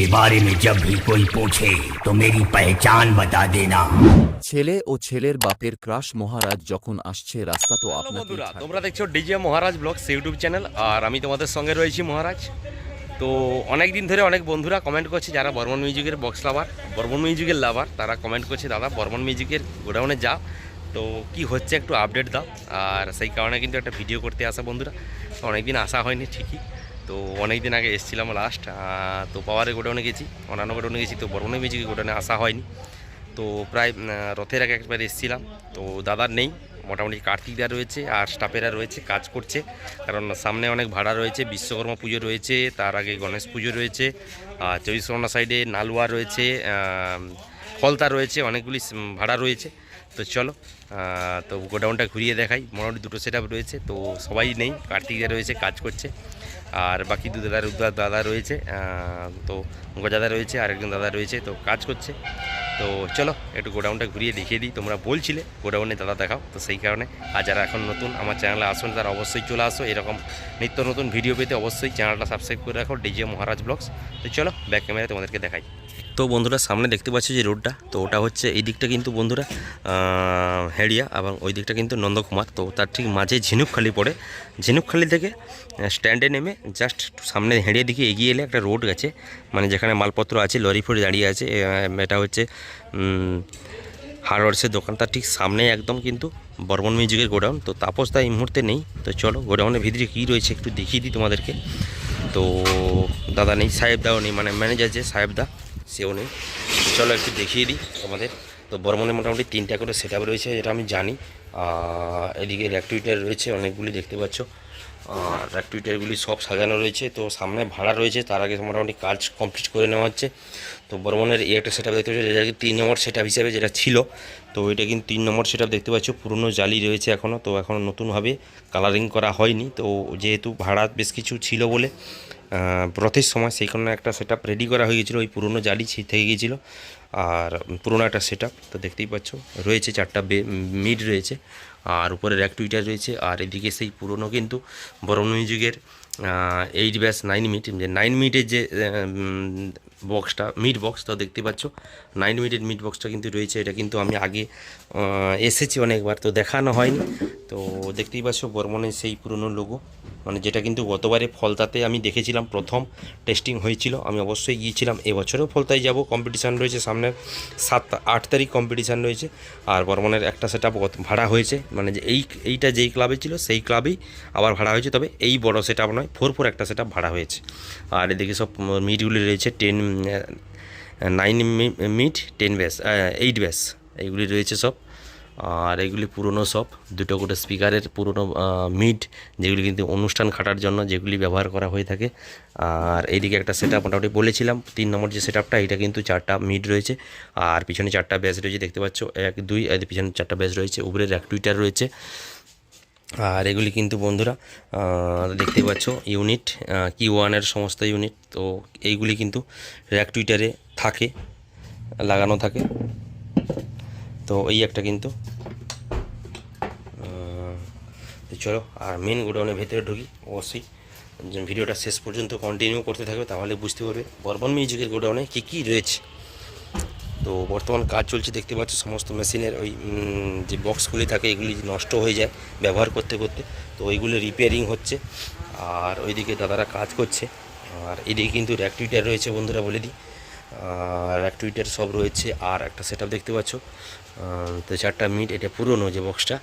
मेरे बारे में जब भी कोई पूछे तो मेरी पहचान बता देना ছেলে ও ছেলের বাপের ক্রাশ মহারাজ যখন আসছে রাস্তা তো হ্যালো আপনাকে বন্ধুরা তোমরা দেখছো DJ Maharaj vlogs YouTube channel আর আমি তোমাদের সঙ্গে রয়েছি মহারাজ তো অনেক দিন ধরে অনেক বন্ধুরা কমেন্ট করছে যারা বর্মন মিউজিকের বক্স লাভার বর্মন মিউজিকের লাভার তারা কমেন্ট করছে দাদা বর্মন মিউজিকের গোডাউনে যাও তো কি হচ্ছে একটু আপডেট দাও আর সেই কারণে কিন্তু একটা ভিডিও করতে আসা বন্ধুরা অনেক দিন আসা হয়নি ঠিকই তো অনেক দিন আগে এসেছিলাম লাস্ট তো পাওয়ারে গোডাউনে গেছি, অন্যান্য গোডাউনে গেছি, তো বর্মন মিউজিকের গোডাউনে আসা হয়নি। তো প্রায় রথের আগে একবার এসেছিলাম, তো দাদার নেই, মোটামুটি কার্তিকদা রয়েছে আর স্টাফেরা রয়েছে, কাজ করছে, কারণ সামনে অনেক ভাড়া রয়েছে, বিশ্বকর্মা পুজো রয়েছে, তার আগে গণেশ পুজো রয়েছে, আর চব্বিশ পরগনা সাইডে নালুয়া রয়েছে ফলতা রয়েছে, অনেকগুলি ভাড়া রয়েছে। তো চলো তো গোডাউনটা ঘুরিয়ে দেখাই, মোটামুটি দুটো সেট রয়েছে, তো সবাই নেই কার্তিকদা রয়েছে, কাজ করছে। আর বাকি দু দাদার দাদা রয়েছে তো গজাদা রয়েছে আর একজন দাদা রয়েছে, তো কাজ করছে। তো চলো, একটু গোডাউনটা ঘুরিয়ে দেখিয়ে দিই। তোমরা বলছিলে গোডাউনে দাদা দেখাও, তো সেই কারণে আর যারা এখন নতুন আমার চ্যানেলে আসুন তারা অবশ্যই চলে আসো। এরকম নিত্য নতুন ভিডিও পেতে অবশ্যই চ্যানেলটা সাবস্ক্রাইব করে রাখো ডিজে মহারাজ ব্লগস তো চলো ব্যাক ক্যামেরায় তোমাদেরকে দেখাই। তো বন্ধুরা, সামনে দেখতে পাচ্ছ যে রোডটা তো ওটা হচ্ছে এই দিকটা কিন্তু বন্ধুরা হেড়িয়া এবং ওই দিকটা কিন্তু নন্দকুমার। তো তার ঠিক মাঝে ঝিনুকখালি পড়ে। ঝিনুকখালি থেকে স্ট্যান্ডে নেমে জাস্ট সামনে হেঁড়িয়ে দিকে এগিয়ে এলে একটা রোড গেছে মানে যেখানে মালপত্র আছে লরি ফরি দাঁড়িয়ে আছে। এটা হচ্ছে হার্ডওয়ার্সের দোকান তার ঠিক সামনে একদম কিন্তু বর্মন মিউজিকের গোডাউন। তো তাপস দা এই মুহূর্তে নেই। তো চলো, গোডাউনের ভিতরে কী রয়েছে একটু দেখিয়ে দিই তোমাদেরকে। তো দাদা নেই সাহেবদাও নেই মানে ম্যানেজার যে সাহেবদা সেও নেই। চলো একটু দেখিয়ে দিই তোমাদের। তো বর্মনে মোটামুটি তিনটা করে সেট রয়েছে, যেটা আমি জানি। এদিকে র্যাকটুইটার রয়েছে, অনেকগুলি দেখতে পাচ্ছ। আর র্যাকটুইটারগুলি সব সাজানো রয়েছে। তো সামনে ভাড়া রয়েছে তার আগে মোটামুটি কাজ কমপ্লিট করে নেওয়া হচ্ছে। তো বর্মনের এই একটা সেট আপ দেখতে পাচ্ছি যেটা তিন নম্বর সেট হিসাবে যেটা ছিল তো এটা কিন্তু তিন নম্বর সেট দেখতে পাচ্ছ পুরনো জালি রয়েছে এখনও তো এখনও নতুনভাবে কালারিং করা হয়নি। তো যেহেতু ভাড়া বেশ কিছু ছিল বলে আহ, রথের সময় সেই কারণে একটা সেট রেডি করা হয়ে গেছিল ওই পুরনো জালি থেকে গিয়েছিল আর পুরনো একটা সেট তো দেখতেই পাচ্ছ রয়েছে চারটা মিড রয়েছে। আর উপরের টুইটার রয়েছে, আর এদিকে সেই পুরনো কিন্তু বরণ যুগের এইট ব্যাস নাইন মিট যে নাইন মিটের যে বক্সটা মিড বক্স তো দেখতে পাচ্ছ। নাইন মিনিটের মিড বক্সটা কিন্তু রয়েছে, এটা কিন্তু আমি আগে এসেছি অনেকবার, তো দেখানো হয়নি। তো দেখতেই পাচ্ছ বর্মনের সেই পুরনো লোগো মানে যেটা কিন্তু গতবারে ফলতাতে আমি দেখেছিলাম, প্রথম টেস্টিং হয়েছিল। আমি অবশ্যই গিয়েছিলাম, এবছরেও ফলতায় যাব। কম্পিটিশান রয়েছে সামনের সাত, আট তারিখ কম্পিটিশান রয়েছে। আর বর্মনের একটা সেটা ভাড়া হয়েছে। মানে যে এই, এইটা যেই ক্লাবে ছিল, সেই ক্লাবেই আবার ভাড়া হয়েছে। তবে এই বড় সেট নয় ফোর ফোর একটা সেট ভাড়া হয়েছে। আর এদিকে সব মিটগুলি রয়েছে ten nine mid ten bass eight bass এইগুলি রয়েছে সব। আর এগুলি পুরনো সব, দুটো করে স্পিকারের পুরনো মিড যেগুলি কিন্তু অনুষ্ঠান খাটার জন্য যেগুলি ব্যবহার করা হয়ে থাকে। আর এইদিকে একটা সেট মোটামুটি বলেছিলাম, তিন নম্বর যে সেট আপটা এটা কিন্তু চারটা মিড রয়েছে। আর পিছনে চারটা ব্যাস রয়েছে, দেখতে পাচ্ছ, এক, দুই পিছনে চারটা ব্যাস রয়েছে উপরে এক টুইটার রয়েছে। আর এগুলি কিন্তু বন্ধুরা আহ, দেখতেই পাচ্ছ ইউনিট কি ওয়ানের সমস্ত ইউনিট তো এইগুলি কিন্তু র্যাক টুইটারে থাকে লাগানো থাকে। তো এই একটা কিন্তু চলো আর মেন গোডাউনের ভেতরে ঢুকি অবশ্যই। ভিডিওটা শেষ পর্যন্ত কন্টিনিউ করতে থাকবে তাহলে বুঝতে পারবে বর্বন মিউজিকের গোডাউনে কী কী রয়েছে। তো বর্তমান কাজ চলছে, দেখতে পাচ্ছ সমস্ত মেশিনের ওই যে বক্সগুলি থাকে, এগুলি নষ্ট হয়ে যায় ব্যবহার করতে করতে। তো ওইগুলো রিপেয়ারিং হচ্ছে আর ওইদিকে দাদারা কাজ করছে। আর এদিকে কিন্তু র্যাকটুইটার রয়েছে বন্ধুরা বলে দিই। র্যাকটুইটার সব রয়েছে আর একটা সেট দেখতে পাচ্ছ। তো চারটা মিট, এটা পুরনো যে বক্সটা,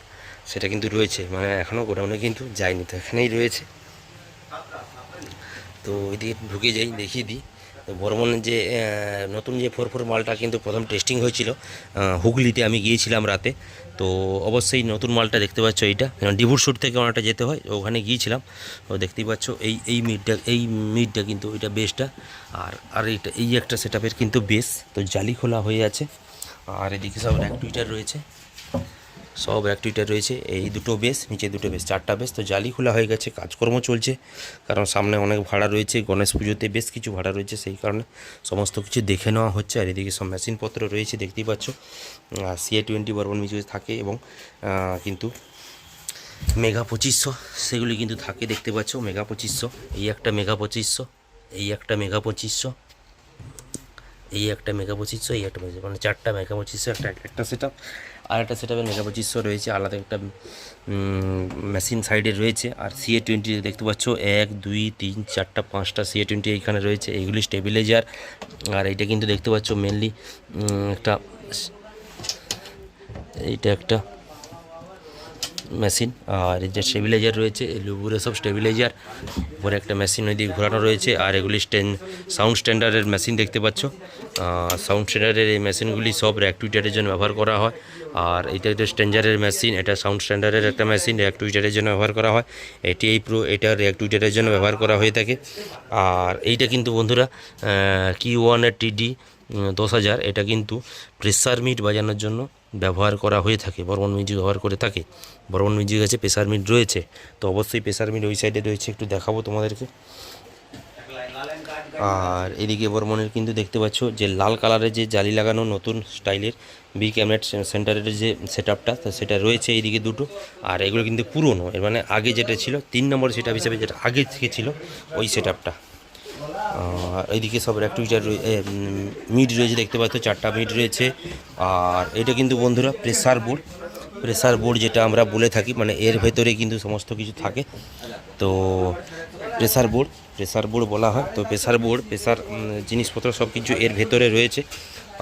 সেটা কিন্তু রয়েছে মানে এখনও গোডাউনে কিন্তু যায়নি, তো এখানেই রয়েছে। তো ওইদিকে ঢুকে যাই, দেখিয়ে দিই। বর্মনের যে নতুন যে ফোর ফোর মালটা কিন্তু প্রথম টেস্টিং হয়েছিল হুগলিতে আমি গিয়েছিলাম রাতে। তো অবশ্যই নতুন মালটা দেখতে পাচ্ছ এইটা। ডিভুর শ্যুট থেকে অনেকটা যেতে হয় ওখানে গিয়েছিলাম। তো দেখতেই পাচ্ছ এই এই মিটটা এই মিটটা কিন্তু এটা বেসটা আর আর এইটা, এই একটা সেট কিন্তু বেস তো জালি খোলা হয়ে আছে। আর এদিকে সব র্যাক টুইটার রয়েছে। সব অ্যাক্টিভিটি রয়েছে। এই দুটো বেস নিচে দুটো বেস চারটা বেস তো জালি খোলা হয়ে গেছে, কাজকর্ম চলছে। কারণ সামনে অনেক ভাড়া রয়েছে, গণেশ পুজোতে বেশ কিছু ভাড়া রয়েছে, সেই কারণে সমস্ত কিছু দেখে নেওয়া হচ্ছে। আর এদিকে সব মেশিনপত্র রয়েছে, দেখতেই পাচ্ছ। সিএ টোয়েন্টি বর্বন মিউজিক থাকে এবং কিন্তু মেগা পঁচিশশো, সেগুলি কিন্তু থাকে, দেখতে পাচ্ছ, মেগা পঁচিশশো, এই একটা মেগা পঁচিশশো, এই একটা মেগা পঁচিশশো, এই একটা মেগা পঁচিশশো, এই একটা মানে চারটা মেগা পঁচিশশো, একটা একটা সেট আর একটা সেট আপের মেগা রয়েছে, আলাদা একটা মেশিন সাইডে রয়েছে। আর সিএ টোয়েন্টি দেখতে পাচ্ছ, এক, দুই, তিন, চারটা, পাঁচটা সিএ টোয়েন্টি এইখানে রয়েছে। এইগুলি স্টেবিলাইজার আর এইটা কিন্তু দেখতে পাচ্ছ মেনলি একটা, এইটা একটা মেশিন আর যে স্টেবিলাইজার রয়েছে লুবুরে সব স্টেবিলাইজার উপরে একটা মেশিন ওই দিকে ঘোরানো রয়েছে, আর এগুলি স্ট্যান্ড সাউন্ড স্ট্যান্ডার্ডের মেশিন দেখতে পাচ্ছ। সাউন্ড স্ট্যান্ডার্ডের এই মেশিনগুলি সব র্যাকটুইটারের জন্য ব্যবহার করা হয়। আর এটা একটা স্ট্যান্ডার্ডের মেশিন এটা সাউন্ড স্ট্যান্ডার্ডের একটা মেশিন র্যাকটুইটারের জন্য ব্যবহার করা হয়। এটি এই প্রো এটা র্যাকটুইটারের জন্য ব্যবহার করা হয়ে থাকে। আর এইটা কিন্তু বন্ধুরা কি ওয়ানের টিডি দশ হাজার, এটা কিন্তু প্রেসার মিট বাজানোর জন্য ব্যবহার করা হয়ে থাকে, বর্মন মিউজিক ব্যবহার করে থাকে। বর্মন মিউজিক আছে প্রেসার মিট রয়েছে, তো অবশ্যই প্রেসার মিট ওই সাইডে রয়েছে, একটু দেখাবো তোমাদেরকে। আর এদিকে বর্মনের কিন্তু দেখতে পাচ্ছ যে লাল কালারের যে জালি লাগানো নতুন স্টাইলের বি ক্যামেরা সেন্টারের যে সেট আপটা তো সেটা রয়েছে এইদিকে দুটো। আর এগুলো কিন্তু পুরনো, এর মানে আগে যেটা ছিল, তিন নম্বর সেট হিসেবে যেটা আগে থেকে ছিল, ওই সেট আপটা এইদিকে সব র্যাকটুইটার মিড রয়েছে দেখতে পাচ্ছ, চারটা মিড রয়েছে আর এটা কিন্তু বন্ধুরা প্রেসার বোর্ড প্রেসার বোর্ড যেটা আমরা বলে থাকি মানে এর ভেতরে কিন্তু সমস্ত কিছু থাকে। তো প্রেসার বোর্ড প্রেসার বোর্ড বলা হয়। তো প্রেসার বোর্ড, প্রেসার জিনিসপত্র সব কিছু এর ভেতরে রয়েছে।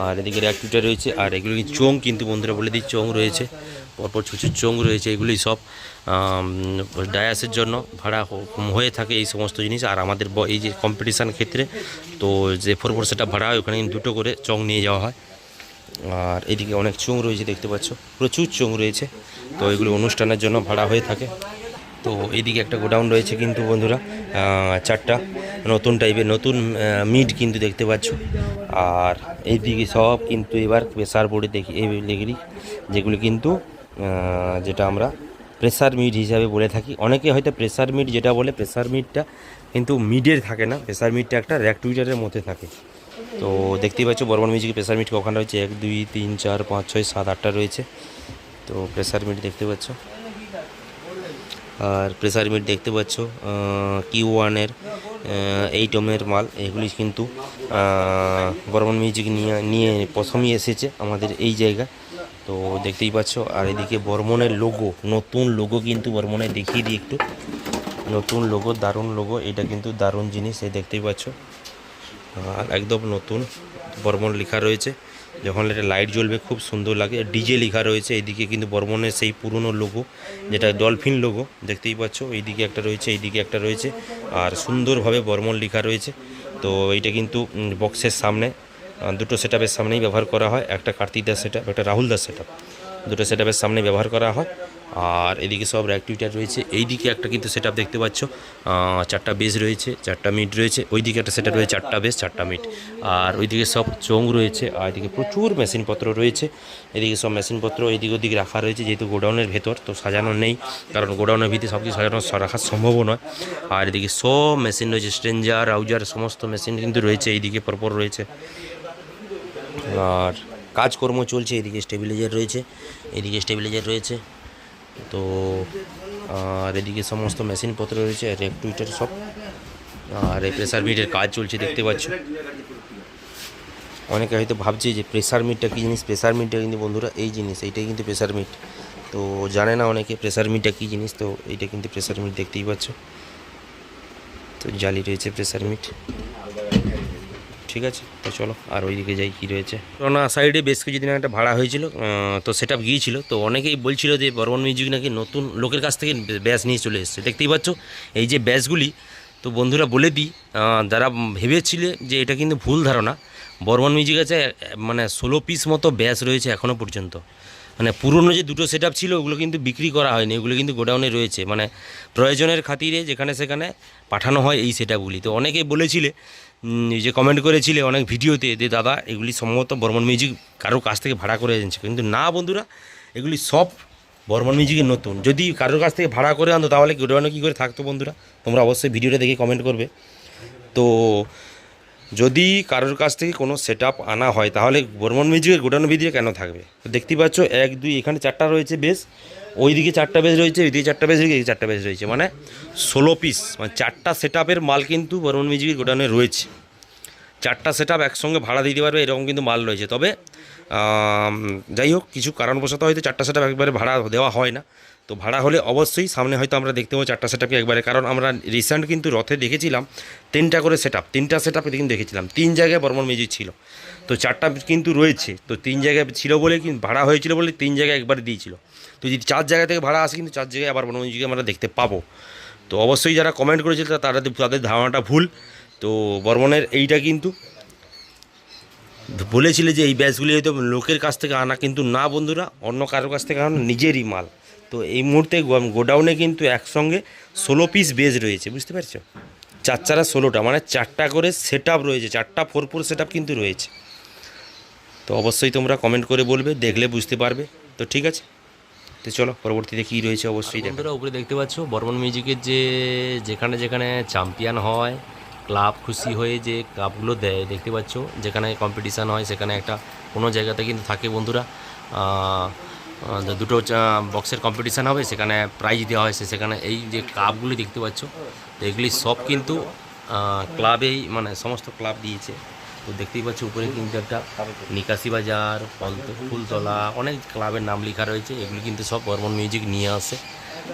আর এদিকে র্যাকটুইটার রয়েছে, আর এগুলো চোং কিন্তু বন্ধুরা বলে দিই চোং রয়েছে। পরপর ছুচুর চোং রয়েছে এগুলি সব ডায়াসের জন্য ভাড়া হয়ে থাকে এই সমস্ত জিনিস। আর আমাদের এই যে কম্পিটিশান ক্ষেত্রে, তো যে ফোর ফোর সেটা ভাড়া হয়, ওখানে দুটো করে চং নিয়ে যাওয়া হয়। আর এদিকে অনেক চোং রয়েছে, দেখতে পাচ্ছ। প্রচুর চোং রয়েছে। তো এগুলো অনুষ্ঠানের জন্য ভাড়া হয়ে থাকে। তো এদিকে একটা গোডাউন রয়েছে কিন্তু বন্ধুরা চারটা। নতুন টাইপের নতুন মিট কিন্তু দেখতে পাচ্ছ। আর এইদিকে সব কিন্তু এবার প্রেসার বোর্ডে দেখি লেগেরই যেগুলো কিন্তু যেটা আমরা প্রেসার মিট হিসাবে বলে থাকি। অনেকে হয়তো প্রেসার মিট যেটা বলে প্রেসার মিটটা কিন্তু মিডের থাকে না। প্রেসার মিটটা একটা র্যাকটুইটারের মধ্যে থাকে। তো দেখতেই পাচ্ছ, বর্মন মিউজিক প্রেসার মিট কখন রয়েছে? এক, দুই, তিন, চার, পাঁচ, ছয়, সাত, আটটা রয়েছে। তো প্রেসার মিট দেখতে পাচ্ছ। আর প্রেসার মিট দেখতে পাচ্ছ কিউ ওয়ানের এই টমের মাল। এগুলি কিন্তু বর্মন মিউজিক নিয়ে নিয়ে প্রথমেই এসেছে আমাদের এই জায়গা তো দেখতেই পাচ্ছ, আর এদিকে বর্মনের লোগো নতুন লোগো কিন্তু বর্মনে দেখিয়ে দিই একটু। নতুন লোগো দারুণ লোগো এটা কিন্তু দারুণ জিনিস, এই দেখতেই পাচ্ছ। আর একদম নতুন বর্মন লেখা রয়েছে। যখন এটা লাইট জ্বলবে, খুব সুন্দর লাগে। ডিজে লেখা রয়েছে, এইদিকে কিন্তু বর্মনের সেই পুরনো লোগো যেটা ডলফিন লোগো দেখতেই পাচ্ছ। এইদিকে একটা রয়েছে, এইদিকে একটা রয়েছে। আর সুন্দরভাবে বর্মন লেখা রয়েছে। তো এইটা কিন্তু বক্সের সামনে দুটো সেটআপের সামনেই ব্যবহার করা হয়। একটা কার্তিক দাস সেটআপ একটা রাহুল দাস সেটআপ দুটো সেটআপের সামনে ব্যবহার করা হয়। আর এদিকে সব র্যাকটুইটার রয়েছে। এইদিকে একটা কিন্তু সেটআপ দেখতে পাচ্ছ। চারটা বেস রয়েছে, চারটা মিট রয়েছে, ওইদিকে একটা সেটআপ রয়েছে, চারটা বেস চারটা মিট আর ওইদিকে সব চোং রয়েছে, আর এদিকে প্রচুর মেশিনপত্র রয়েছে। এদিকে সব মেশিনপত্র এইদিকে ওদিকে রাখা রয়েছে, যেহেতু গোডাউনের ভেতর, তো সাজানো নেই। কারণ গোডাউনের ভিতরে সব কিছু সাজানো রাখা সম্ভব নয়। আর এদিকে সব মেশিন রয়েছে স্ট্রেঞ্জার রাউজার সমস্ত মেশিন কিন্তু রয়েছে, এইদিকে পরপর রয়েছে। আর কাজকর্ম চলছে, এদিকে স্টেবিলাইজার রয়েছে, এদিকে স্টেবিলাইজার রয়েছে। তো, আর এদিকে সমস্ত মেশিনপত্র রয়েছে, আর টুইটার সব, আর এই প্রেসার মিটের কাজ চলছে, দেখতে পাচ্ছ। অনেকে হয়তো ভাবছে যে প্রেসার মিটটা কী জিনিস? প্রেসার মিটটা কিন্তু বন্ধুরা, এই জিনিস, এইটাই কিন্তু প্রেসার মিট তো জানে না অনেকে প্রেসার মিটটা কী জিনিস, তো এইটা কিন্তু প্রেসার মিট দেখতেই পাচ্ছ। তো জালি রয়েছে প্রেসার মিট ঠিক আছে, তো চলো, আর ওইদিকে যাই কী রয়েছে। করোনা সাইডে বেশ কিছুদিন একটা ভাড়া হয়েছিল তো সেটা গিয়েছিল, তো অনেকেই বলছিল যে বর্মন মিউজিক নাকি নতুন লোকের কাছ থেকে ব্যাস নিয়ে চলে এসছে। দেখতেই পাচ্ছ, এই যে ব্যাসগুলি, তো বন্ধুরা বলে দিই যারা ভেবেছিলে যে এটা কিন্তু ভুল ধারণা, বর্মন মিউজিক আছে মানে ষোলো পিস মতো ব্যাস রয়েছে এখনও পর্যন্ত। মানে পুরনো যে দুটো সেট ছিল, ওগুলো কিন্তু বিক্রি করা হয়নি ওগুলো কিন্তু গোডাউনে রয়েছে। মানে প্রয়োজনের খাতিরে যেখানে সেখানে পাঠানো হয় এই সেটআপগুলি তো অনেকেই বলেছিলে যে কমেন্ট করেছিলে অনেক ভিডিওতে যে দাদা, এগুলি সম্ভবত বর্মন মিউজিক কারোর কাছ থেকে ভাড়া করে এনেছে। কিন্তু না বন্ধুরা, এগুলি সব বর্মন মিউজিকের নতুন। যদি কারোর কাছ থেকে ভাড়া করে আনতো, তাহলে গোডাউনে কী করে থাকতো বন্ধুরা? তোমরা অবশ্যই ভিডিওটা দেখে কমেন্ট করবে। তো যদি কারোর কাছ থেকে কোনো সেট আনা হয়, তাহলে বর্মন মিউজিকের গোডাউন ভিডিও কেন থাকবে? তো দেখতেই পাচ্ছ, এক, দুই, এখানে চারটা রয়েছে বেশ ওইদিকে চারটা বেশ রয়েছে ওইদিকে চারটা বেশ রয়েছে চারটা বেশ রয়েছে। মানে ষোলো পিস মানে চারটা সেট মাল কিন্তু বর্মন মিউজিকের গোডাউনে রয়েছে। চারটা সেট আপ একসঙ্গে ভাড়া দিতে পারবে, এরকম কিন্তু মাল রয়েছে। তবে যাই হোক, কিছু কারণবশত হয়তো চারটা সেট একবারে ভাড়া দেওয়া হয় না। তো ভাড়া হলে অবশ্যই সামনে হয়তো আমরা দেখতে পাবো চারটা সেট একবারে। কারণ আমরা রিসেন্ট কিন্তু রথে দেখেছিলাম তিনটা করে সেট আপ তিনটা সেট আপে কিন্তু দেখেছিলাম। তিন জায়গায় বর্মন মিউজিক ছিল। তো চারটা কিন্তু রয়েছে। তো তিন জায়গায় ছিল বলে কিন্তু ভাড়া হয়েছিল বলে তিন জায়গায় একবার দিয়েছিল। তো যদি চার জায়গা থেকে ভাড়া আসে কিন্তু চার জায়গায় আবার বর্মন মিউজিক আমরা দেখতে পাবো। তো অবশ্যই যারা কমেন্ট করেছিল তারা তাদের ধারণাটা ভুল। তো বর্মনের এইটা কিন্তু বলেছিলে যে এই ব্যাচগুলি হয়তো লোকের কাছ থেকে আনা কিন্তু না বন্ধুরা, অন্য কারোর কাছ থেকে আনা, নিজেরই মাল। তো এই মুহূর্তে গোডাউনে কিন্তু একসঙ্গে ষোলো পিস বেজ রয়েছে বুঝতে পারছ? চার চারা ষোলোটা মানে চারটা করে সেট রয়েছে চারটা ফোর ফোর সেট কিন্তু রয়েছে। তো অবশ্যই তোমরা কমেন্ট করে বলবে দেখলে বুঝতে পারবে। তো ঠিক আছে? তো চলো পরবর্তীতে কী রয়েছে অবশ্যই বন্ধুরা উপরে দেখতে পাচ্ছ বর্মন মিউজিকের যে যেখানে যেখানে চ্যাম্পিয়ন হয় ক্লাব খুশি হয়ে যে কাপগুলো দেয় দেখতে পাচ্ছ? যেখানে কম্পিটিশান হয় সেখানে একটা কোনো জায়গাতে কিন্তু থাকে বন্ধুরা। দুটো বক্সের কম্পিটিশান হবে, সেখানে প্রাইজ দেওয়া হয় সে- সেখানে এই যে কাপগুলি দেখতে পাচ্ছ তো এগুলি সব কিন্তু ক্লাবেই মানে সমস্ত ক্লাব দিয়েছে। তো দেখতেই পাচ্ছ, উপরে কিন্তু একটা নিকাশি বাজার ফল- ফুলতলা, অনেক ক্লাবের নাম লেখা রয়েছে। এগুলি কিন্তু সব বর্মন মিউজিক নিয়ে আসে।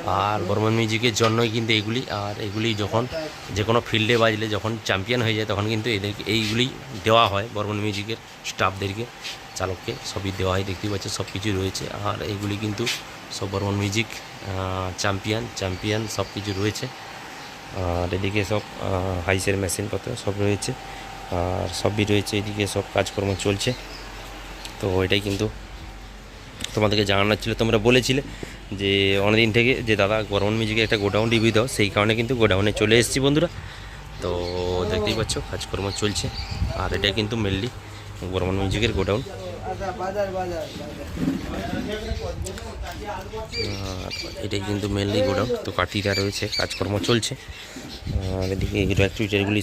আর বর্মন মিউজিকের জন্যই কিন্তু এগুলি, আর এগুলি যখন যে কোনো ফিল্ডে বাজলে, যখন চ্যাম্পিয়ন হয়ে যায়, তখন কিন্তু এদেরকে এইগুলি দেওয়া হয় বর্মন মিউজিকের স্টাফদেরকে চালককে সবই দেওয়া হয়, দেখতেই পাচ্ছ সব কিছু রয়েছে। আর এইগুলি কিন্তু সব বর্মন মিউজিক চ্যাম্পিয়ন চ্যাম্পিয়ন সব কিছু রয়েছে। আর এদিকে সব হাইসের মেশিনপত্র সব রয়েছে। আর সবই রয়েছে, এদিকে সব কাজকর্ম চলছে। তো এটাই কিন্তু তোমাদেরকে জানানোর ছিল। তোমরা বলেছিলে যে অনেকদিন থেকে যে দাদা গরমন মিউজিকে একটা গোডাউন রিভিউ দাও, সেই কারণে কিন্তু গোডাউনে চলে এসেছি বন্ধুরা। তো দেখতেই পাচ্ছ, কাজকর্ম চলছে। আর এটা কিন্তু মেনলি গরমন মিউজিকের গোডাউন। এটাই কিন্তু মেনলি গোডাউন। তো কাঠিটা রয়েছে, কাজকর্ম চলছে। আর এদিকে হিরো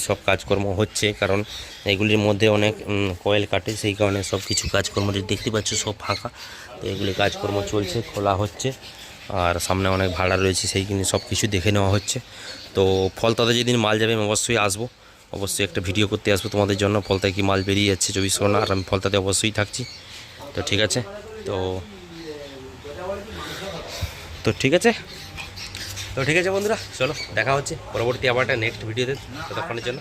সব কাজকর্ম হচ্ছে, কারণ এগুলির মধ্যে অনেক কয়েল কাটে, সেই কারণে সব কিছু কাজকর্ম দেখতে পাচ্ছ সব ফাঁকা। তো এগুলি কাজকর্ম চলছে, খোলা হচ্ছে। আর সামনে অনেক ভাড়া রয়েছে, সেই কিনে সব কিছু দেখে নেওয়া হচ্ছে। তো ফলতাতে যেদিন মাল যাবে, আমি অবশ্যই আসব। অবশ্যই একটা ভিডিও করতে আসব তোমাদের জন্য। ফলতায় কি মাল বেরিয়ে যাচ্ছে চব্বিশ ঘণ্টা আর আমি ফলতাতে অবশ্যই থাকছি। তো ঠিক আছে, তো তো ঠিক আছে? তো ঠিক আছে বন্ধুরা, চলো, দেখা হচ্ছে। পরবর্তী আবার একটা নেক্সট ভিডিওতে ততক্ষণের জন্য।